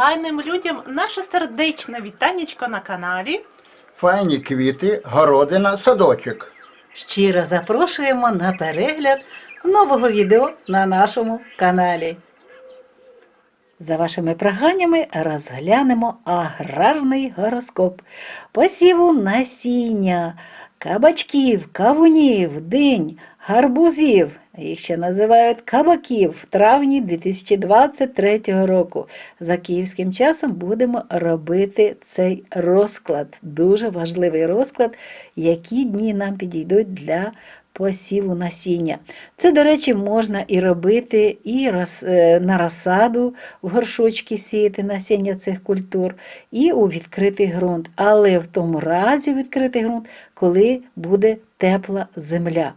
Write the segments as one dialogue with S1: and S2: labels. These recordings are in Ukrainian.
S1: файним людям наше сердечне вітанечко на каналі.
S2: Файні квіти, городина, садочок.
S3: Щиро запрошуємо на перегляд нового відео на нашому каналі. За вашими проханнями розглянемо аграрний гороскоп посіву насіння, кабачків, кавунів, динь, гарбузів. Їх ще називають кабаків в травні 2023 року. За київським часом будемо робити цей розклад. Дуже важливий розклад, які дні нам підійдуть для посіву насіння. Це, до речі, можна і робити і е, на розсаду в горшочки сіяти насіння цих культур, і у відкритий ґрунт. Але в тому разі відкритий ґрунт, коли буде тепла земля.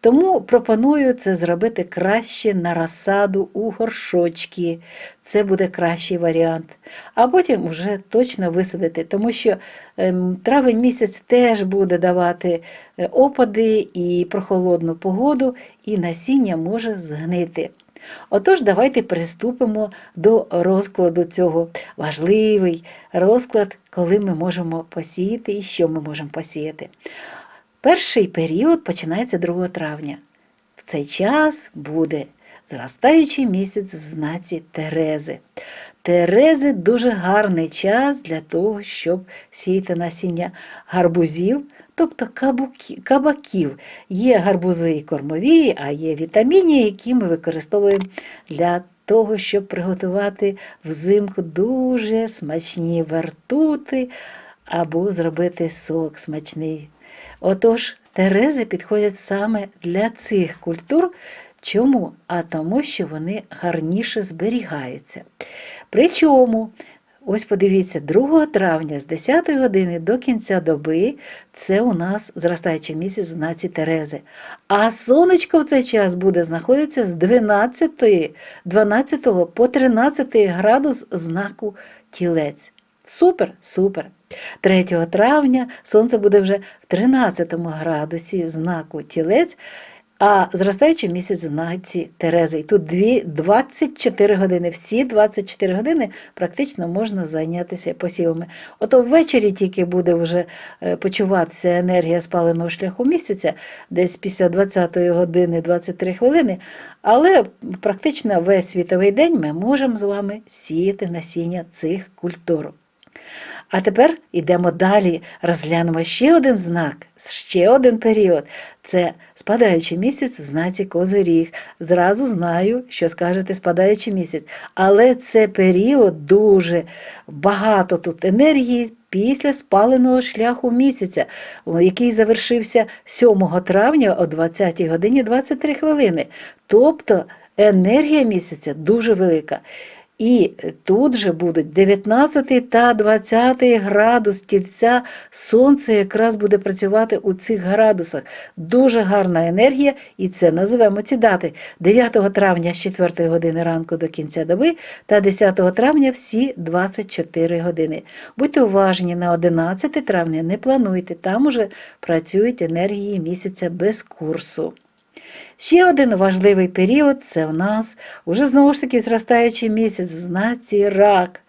S3: Тому пропоную це зробити краще на розсаду у горшочки. Це буде кращий варіант. А потім вже точно висадити, тому що ем, травень місяць теж буде давати е, опади і прохолодну погоду, і насіння може згнити. Отож, давайте приступимо до розкладу цього. Важливий розклад, коли ми можемо посіяти і що ми можемо посіяти. Перший період починається 2 травня. В цей час буде зростаючий місяць в знаці Терези. Терези дуже гарний час для того, щоб сіяти насіння гарбузів, тобто кабаків. Є гарбузи і кормові, а є вітаміні, які ми використовуємо для того, щоб приготувати взимку дуже смачні вертути або зробити сок смачний. Отож, терези підходять саме для цих культур. Чому? А тому, що вони гарніше зберігаються. Причому, ось подивіться, 2 травня з 10 години до кінця доби це у нас зростаючий місяць знаці Терези. А сонечко в цей час буде знаходитися з 12, 12 по 13 градус знаку тілець. Супер, супер. 3 травня сонце буде вже в 13 градусі знаку тілець, а зростаючий місяць знаці Терези. І тут 24 години. Всі 24 години практично можна зайнятися посівами. Ото ввечері тільки буде вже е, почуватися енергія спаленого шляху місяця, десь після 20 години 23 хвилини. Але практично весь світовий день ми можемо з вами сіяти насіння цих культур. А тепер йдемо далі, розглянемо ще один знак, ще один період. Це спадаючий місяць в знаці Козиріг. Зразу знаю, що скажете спадаючий місяць. Але це період дуже багато тут енергії після спаленого шляху місяця, який завершився 7 травня о 20 годині 23 хвилини. Тобто енергія місяця дуже велика. І тут же будуть 19 та 20 градус тільця. Сонце якраз буде працювати у цих градусах. Дуже гарна енергія, і це називаємо ці дати. 9 травня з 4 години ранку до кінця доби та 10 травня всі 24 години. Будьте уважні, на 11 травня не плануйте, там уже працюють енергії місяця без курсу. Ще один важливий період це в нас уже знову ж таки зростаючий місяць в знаці рак.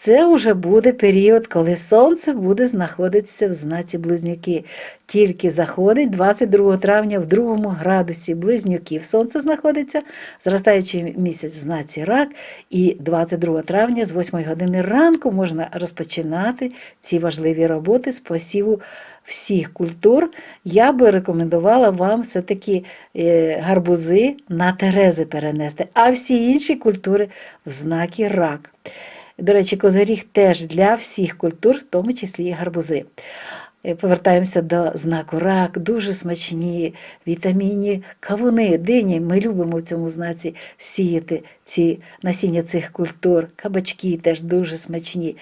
S3: Це вже буде період, коли сонце буде знаходитися в знаці близнюки. Тільки заходить 22 травня в другому градусі близнюків. Сонце знаходиться, зростаючий місяць в знаці рак, і 22 травня з 8 години ранку можна розпочинати ці важливі роботи з посіву всіх культур. Я би рекомендувала вам все-таки е, гарбузи на терези перенести, а всі інші культури в знаки рак. До речі, козиріг теж для всіх культур, в тому числі і гарбузи. Е, Повертаємося до знаку рак, дуже смачні вітамінні кавуни, дині. Ми любимо в цьому знаці сіяти ці насіння цих культур, кабачки теж дуже смачні.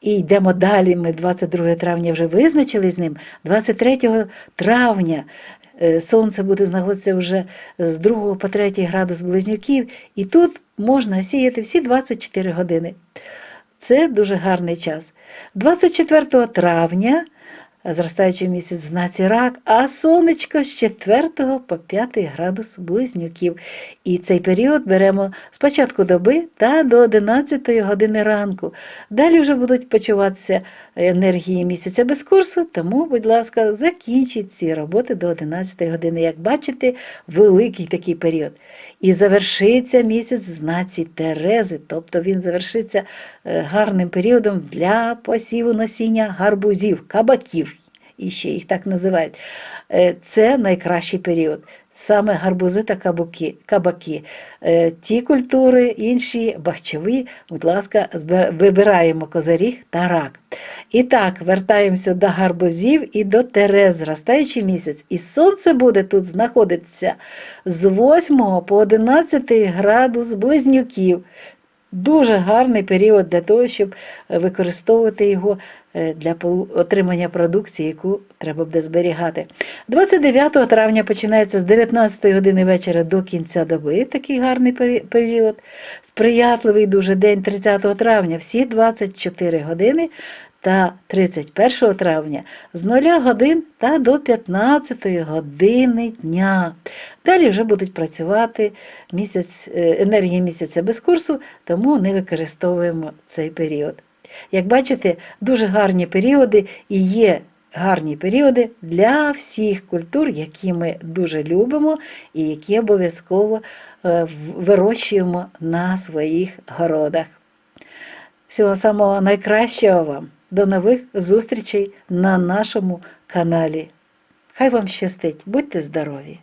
S3: І йдемо далі. Ми 22 травня вже визначили з ним. 23 травня е, сонце буде знаходитися вже з 2 по 3 градус близнюків, і тут можна сіяти всі 24 години. Це дуже гарний час. 24 травня зростаючий місяць в знаці рак, а сонечко з 4 по 5 градус близнюків. І цей період беремо з початку доби та до 11 години ранку. Далі вже будуть почуватися енергії місяця без курсу, тому, будь ласка, закінчіть ці роботи до 11 години. Як бачите, великий такий період. І завершиться місяць в знаці Терези, тобто він завершиться е, гарним періодом для посіву насіння гарбузів, кабаків, і ще їх так називають. Е, Це найкращий період. Саме гарбузи та кабуки, кабаки. Е, Ті культури, інші бахчеві, будь ласка, вибираємо козиріг та рак. І так, вертаємося до гарбузів і до терез, зростаючий місяць. І сонце буде тут знаходитися з 8 по 11 градус близнюків. Дуже гарний період для того, щоб е, використовувати його е, для отримання продукції, яку треба буде зберігати. 29 травня починається з 19 години вечора до кінця доби. Такий гарний період. Сприятливий дуже день 30 травня, всі 24 години. Та 31 травня з 0 годин та до 15 години дня. Далі вже будуть працювати місяць, е, енергії місяця без курсу, тому не використовуємо цей період. Як бачите, дуже гарні періоди і є гарні періоди для всіх культур, які ми дуже любимо і які обов'язково е, вирощуємо на своїх городах. Всього самого найкращого вам. До нових зустрічей на нашому каналі. Хай вам щастить, будьте здорові!